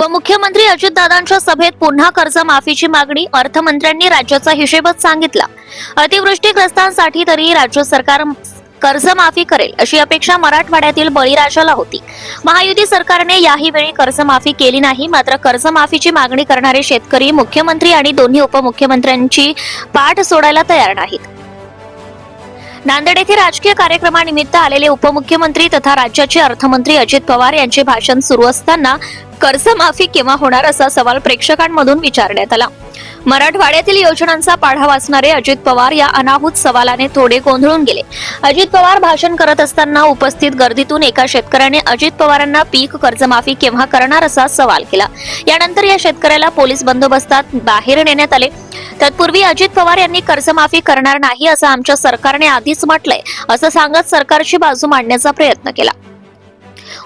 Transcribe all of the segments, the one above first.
उपमुख्यमंत्री अजितदादांच्या सभेत पुन्हा कर्जमाफीची मागणी अर्थमंत्र्यांनी राज्याचा हिशेबच सांगितला. अतिवृष्टीग्रस्तांसाठी तरी राज्य सरकार कर्जमाफी करेल अशी अपेक्षा मराठवाड्यातील बळीराजाला होती. महायुती सरकारने याही वेळी कर्जमाफी केली नाही मात्र कर्जमाफीची मागणी करणारे शेतकरी मुख्यमंत्री आणि दोन्ही उपमुख्यमंत्र्यांची पाठ सोडायला तयार नाहीत. नांदेड येथे राजकीय कार्यक्रमानिमित्त आलेले उपमुख्यमंत्री तथा राज्याचे अर्थमंत्री अजित पवार यांचे भाषण सुरू असताना कर्जमाफी केव्हा होणार असा सवाल प्रेक्षकांमधून विचारण्यात आला. मराठवाड्यातील योजनांचा पाढा वाचणारे अजित पवार या अनाहूत सवालाने थोडे गोंधळून गेले. अजित पवार भाषण करत असताना उपस्थित गर्दीतून एका शेतकऱ्याने अजित पवारांना पीक कर्जमाफी केव्हा करणार असा सवाल केला. यानंतर या शेतकऱ्याला पोलीस बंदोबस्तात बाहेर नेण्यात आले. तत्पूर्वी अजित पवार यांनी कर्जमाफी करणार नाही असं आमच्या सरकारने आधीच म्हटलंय असं सांगत सरकारची बाजू मांडण्याचा प्रयत्न केला.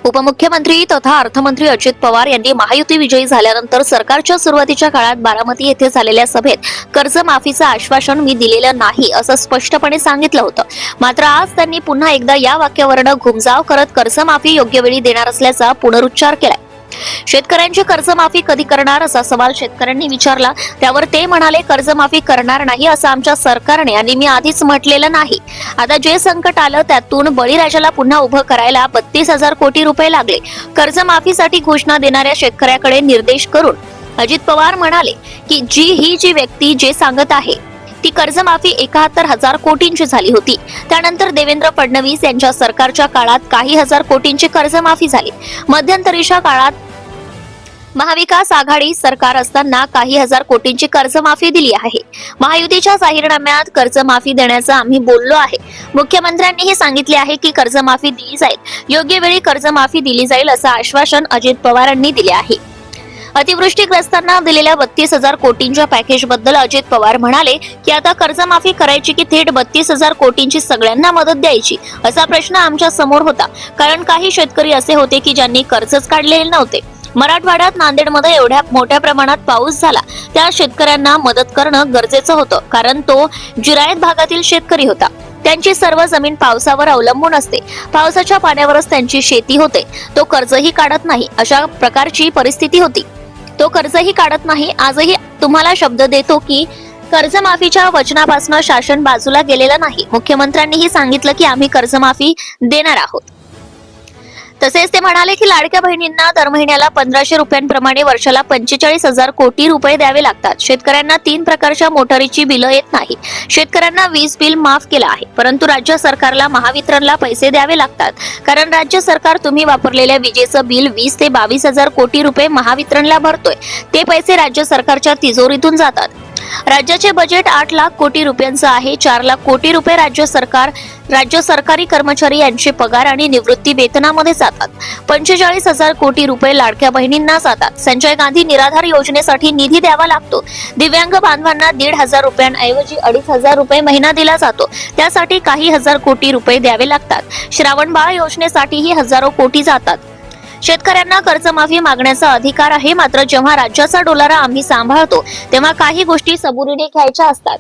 उपमुख्यमंत्री तथा अर्थमंत्री अजित पवार यांनी महायुती विजयी झाल्यानंतर सरकारच्या सुरुवातीच्या काळात बारामती येथे झालेल्या सभेत कर्जमाफीचं आश्वासन मी दिलेलं नाही असं स्पष्टपणे सांगितलं होतं. मात्र आज त्यांनी पुन्हा एकदा या वाक्यावरनं घुमजाव करत कर्जमाफी योग्य वेळी देणार असल्याचा पुनरुच्चार केलाय. शेतकऱ्यांची कर्जमाफी कधी करणार असा सवाल शेतकऱ्यांनी विचारला. त्यावर ते म्हणाले कर्जमाफी करणार नाही असं आमच्या सरकारने आणि मी आधीच म्हटलेलं नाही. आता जे संकट आलं त्यातून बळीराजाला पुन्हा उभं करायला बत्तीस हजार कोटी रुपये लागले. कर्जमाफीसाठी घोषणा देणाऱ्या शेतकऱ्याकडे निर्देश करून अजित पवार म्हणाले की जी ही जी व्यक्ती जे सांगत आहे ती कर्जमाफी एकाहत्तर हजार कोटींची झाली होती. त्यानंतर देवेंद्र फडणवीस यांच्या सरकारच्या काळात काही हजार कोटींची कर्जमाफी झाली. मध्यंतरीच्या काळात महाविकास आघाडी सरकार असताना काही हजार कोटींची कर्जमाफी दिली आहे. महायुतीच्या जाहीरनाम्यात कर्जमाफी देण्याचं आम्ही बोललो आहे. मुख्यमंत्र्यांनीही सांगितले आहे की कर्जमाफी दिली जाईल. योग्य वेळी कर्जमाफी दिली जाईल असं आश्वासन अजित पवारांनी दिले आहे. अतिवृष्टीग्रस्तांना दिलेल्या बत्तीस हजार कोटींच्या पॅकेजबद्दल अजित पवार म्हणाले की आता कर्जमाफी करायची की थेट बत्तीस हजार कोटींची सगळ्यांना मदत द्यायची असा प्रश्न आमच्यासमोर होता. कारण काही शेतकरी असे होते की ज्यांनी कर्जच काढलेले नव्हते. मराठवाड्यात नांदेडमध्ये एवढ्या मोठ्या प्रमाणात पाऊस झाला. त्या शेतकऱ्यांना मदत करणं गरजेचं होतं कारण तो जिरायत भागातील शेतकरी होता. त्यांची सर्व जमीन पावसावर अवलंबून असते. पावसाच्या पाण्यावरच त्यांची शेती होते. तो कर्जही काढत नाही अशा प्रकारची परिस्थिती होती. तो कर्जही काढत नाही. आजही तुम्हाला शब्द देतो की कर्जमाफीच्या वचनापासून शासन बाजूला गेलेलं नाही. मुख्यमंत्र्यांनीही सांगितलं की आम्ही कर्जमाफी देणार आहोत. तसेच ते म्हणाले की लाडक्या बहिणींना दर महिन्याला पंधराशे रुपयांप्रमाणे वर्षाला पंचेचाळीस हजार कोटी रुपये द्यावे लागतात. शेतकऱ्यांना तीन प्रकारच्या मोटारीची बिलं येत नाही. शेतकऱ्यांना वीज बिल माफ केलं आहे. परंतु राज्य सरकारला महावितरणला पैसे द्यावे लागतात. कारण राज्य सरकार तुम्ही वापरलेल्या विजेचं बिल वीस ते बावीस हजार कोटी रुपये महावितरणला भरतोय. ते पैसे राज्य सरकारच्या तिजोरीतून जातात. राज्याचे बजेट आठ लाख कोटी रुपयांचं आहे. चार लाख कोटी रुपये राज्य सरकार राज्य सरकारी कर्मचारी यांचे पगार आणि निवृत्ती वेतनामध्ये जातात. पंचेचाळीस हजार कोटी रुपये लाडक्या बहिणींना जातात. संजय गांधी निराधार योजनेसाठी निधी द्यावा लागतो. दिव्यांग बांधवांना दीड हजार रुपयांऐवजी अडीच हजार रुपये महिना दिला जातो. त्यासाठी काही हजार कोटी रुपये द्यावे लागतात. श्रावणबाळ योजनेसाठीही हजारो कोटी जातात. शेतकऱ्यांना कर्जमाफी मागण्याचा अधिकार आहे. मात्र जेव्हा राज्याचा डोलारा आम्ही सांभाळतो तेव्हा काही गोष्टी सबुरीने घ्यायच्या असतात.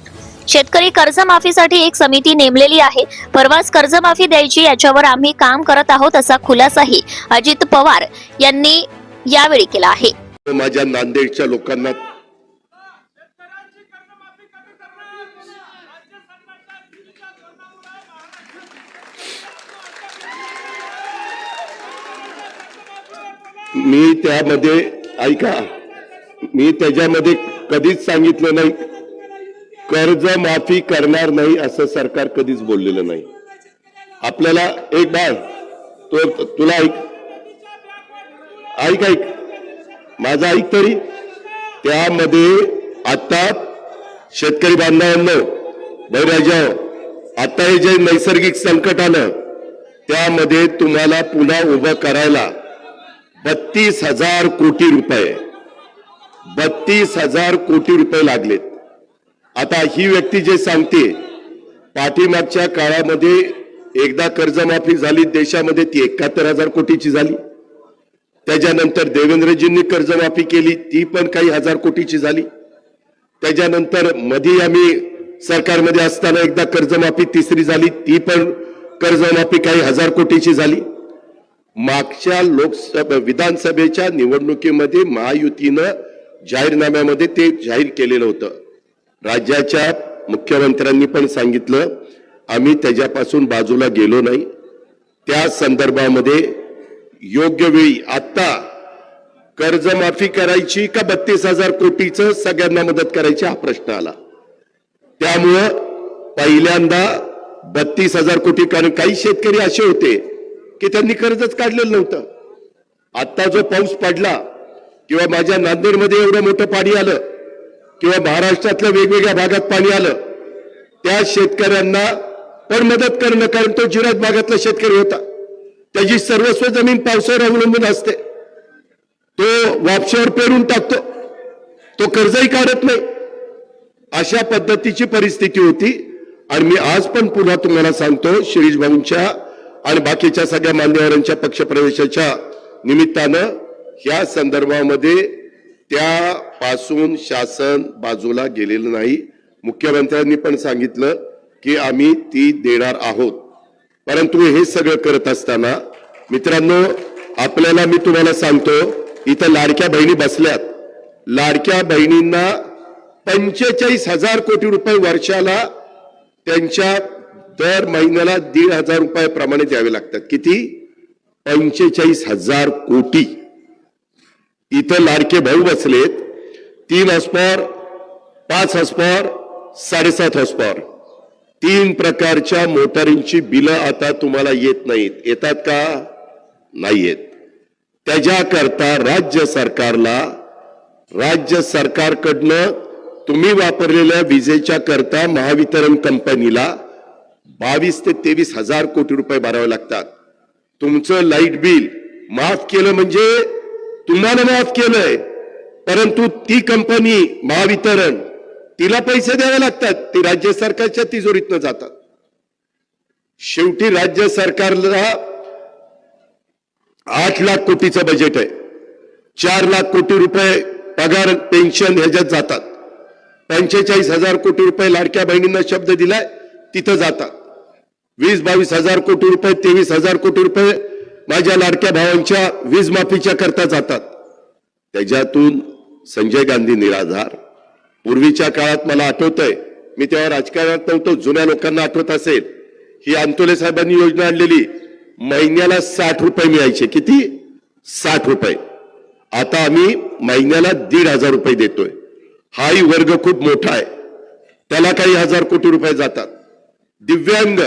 शेतकरी कर्जमाफीसाठी एक समिती नेमलेली आहे. परवाच कर्जमाफी द्यायची याच्यावर आम्ही काम करत आहोत असा खुलासाही अजित पवार यांनी यावेळी केला आहे. माझ्या नांदेडच्या लोकांना मी त्यामध्ये ऐका मी त्याच्यामध्ये कधीच सांगितलं नाही. कर्ज माफी करणार नाही असं सरकार कधीच बोललेलं नाही. आपल्याला एक बाळ तो तुला ऐक. ऐक ऐक. माझा ऐक तरी. त्यामध्ये आता शेतकरी बांधवांनो बैराजाव आता हे जे नैसर्गिक संकट आलं त्यामध्ये तुम्हाला पुन्हा उभं करायला बत्तीस हजार कोटी रुपये बत्तीस हजार कोटी रुपये लागलेत. आता ही व्यक्ती जे सांगते पाठीमागच्या काळामध्ये एकदा कर्जमाफी झाली देशामध्ये ती एकाहत्तर हजार कोटीची झाली. त्याच्यानंतर देवेंद्रजींनी कर्जमाफी केली ती पण काही हजार कोटीची झाली. त्याच्यानंतरमध्ये आम्ही सरकारमध्ये असताना एकदा कर्जमाफी तिसरी झाली ती पण कर्जमाफी काही हजार कोटीची झाली. मागच्या लोकसभा विधानसभेच्या निवडणुकीमध्ये महायुतीनं जाहीरनाम्यामध्ये ते जाहीर केलेलं होतं. राज्याच्या मुख्यमंत्र्यांनी पण सांगितलं आम्ही त्याच्यापासून बाजूला गेलो नाही. त्या संदर्भामध्ये योग्य वेळी आत्ता कर्जमाफी करायची का बत्तीस हजार कोटीचं सगळ्यांना मदत करायची हा प्रश्न आला. त्यामुळं पहिल्यांदा बत्तीस हजार कोटी कारण काही शेतकरी असे होते की त्यांनी कर्जच काढलेलं नव्हतं. आत्ता जो पाऊस पडला किंवा माझ्या नांदेडमध्ये एवढं मोठं पाणी आलं किंवा महाराष्ट्रातल्या वेगवेगळ्या भागात पाणी आलं त्या शेतकऱ्यांना पण मदत करणं कारण तो जिरात भागातला शेतकरी होता. त्याची सर्वस्व जमीन पावसावर अवलंबून असते. तो वापशावर पेरून टाकतो. तो कर्जही काढत नाही. अशा पद्धतीची परिस्थिती होती. आणि मी आज पण पुन्हा तुम्हाला सांगतो शिरीष भाऊंच्या आणि बाकीच्या सगळ्या मान्यवरांच्या पक्षप्रवेशाच्या निमित्तानं ह्या संदर्भामध्ये त्या पासून शासन बाजूला गेलेलं नाही. मुख्यमंत्र्यांनी पण सांगितलं की आम्ही ती देणार आहोत. परंतु हे सगळं करत असताना मित्रांनो आपल्याला मी तुम्हाला सांगतो इथं लाडक्या बहिणी बसल्यात. लाडक्या बहिणींना पंचेचाळीस हजार कोटी रुपये वर्षाला त्यांच्या दर महिन्याला दीड हजार रुपयाप्रमाणे द्यावे लागतात. किती? पंचेचाळीस हजार कोटी. इथं लाडके भाऊ बसलेत. तीन हॉस्पॉर पाच हॉस्पॉर साडेसात हॉस्पॉर तीन प्रकारच्या मोटारींची बिलं आता तुम्हाला येत नाहीत. येतात का? नाही येत त्याच्याकरता राज्य सरकारला राज्य सरकारकडनं तुम्ही वापरलेल्या विजेच्या करता महावितरण कंपनीला बावीस ते तेवीस हजार कोटी रुपये भरावे लागतात. तुमचं लाइट बिल माफ केलं म्हणजे तुम्हाला माफ केलंय. परंतु ती कंपनी महावितरण तिला पैसे द्यावे लागतात ते राज्य सरकारच्या तिजोरीतनं जातात. शेवटी राज्य सरकारला आठ लाख कोटीचं बजेट आहे. चार लाख कोटी रुपये पगार पेन्शन ह्याच्यात जातात. पंचेचाळीस हजार कोटी रुपये लाडक्या बहिणींना शब्द दिलाय तिथं जातात. वीस बावीस हजार कोटी रुपये तेवीस हजार कोटी रुपये माझ्या लाडक्या भावांच्या वीज माफीच्या करता जातात. त्याच्यातून संजय गांधी निराधार. पूर्वीच्या काळात मला आठवतंय मी तेव्हा राजकारणात नव्हतो जुन्या लोकांना आठवत असेल ही अंतोले साहेबांनी योजना आणलेली महिन्याला साठ रुपये मिळायचे. किती? साठ रुपये. आता आम्ही महिन्याला दीड हजार रुपये देतोय. हाही वर्ग खूप मोठा आहे. त्याला काही हजार कोटी रुपये जातात. दिव्यांग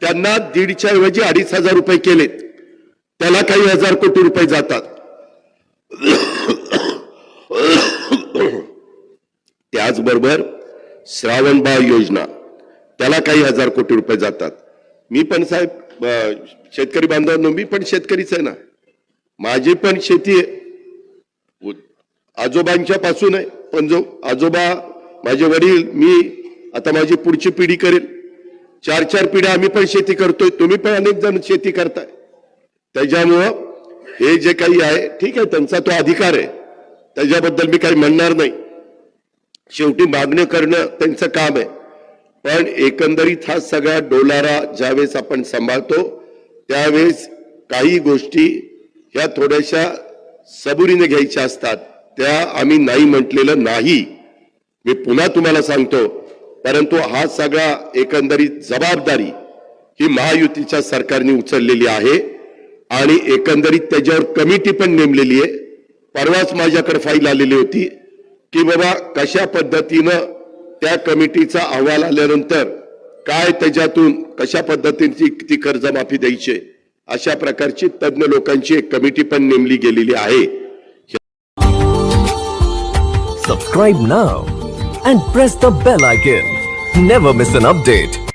त्यांना दीडच्या ऐवजी अडीच हजार रुपये केलेत. त्याला काही हजार कोटी रुपये जातात. त्याचबरोबर श्रावणबाळ योजना त्याला काही हजार कोटी रुपये जातात. मी पण साहेब शेतकरी बांधवांनो मी पण शेतकरीच आहे ना. माझी पण शेती आहे. आजोबांच्या पासून आहे. पण जो आजोबा माझे वडील मी आता माझी पुढची पिढी करेल. चार चार पिढ्या आम्ही पण शेती करतोय. तुम्ही पण अनेक जण शेती करताय. त्याच्यामुळं हे जे काही आहे ठीक आहे त्यांचा तो अधिकार आहे. त्याच्याबद्दल मी काही म्हणणार नाही. शेवटी मागणं करणं त्यांचं काम आहे. पण एकंदरीत हा सगळा डोलारा ज्यावेळेस आपण सांभाळतो त्यावेळेस काही गोष्टी ह्या थोड्याशा सबुरीने घ्यायच्या असतात. त्या आम्ही नाही म्हटलेलं नाही. मी पुन्हा तुम्हाला सांगतो परंतु हा सगळा एकंदरीत जबाबदारी ही महायुतीच्या सरकारने उचललेली आहे आणि एकंदरीत त्याच्यावर कमिटी पण नेमलेली आहे. परवाच माझ्याकडे फाईल आलेली होती. की बाबा कशा पद्धतीनं त्या कमिटीचा अहवाल आल्यानंतर काय त्याच्यातून कशा पद्धतीची ती कर्जमाफी द्यायची? अशा प्रकारची तज्ज्ञ लोकांची एक कमिटी पण नेमली गेलेली आहे. Subscribe now and press the bell icon never miss an update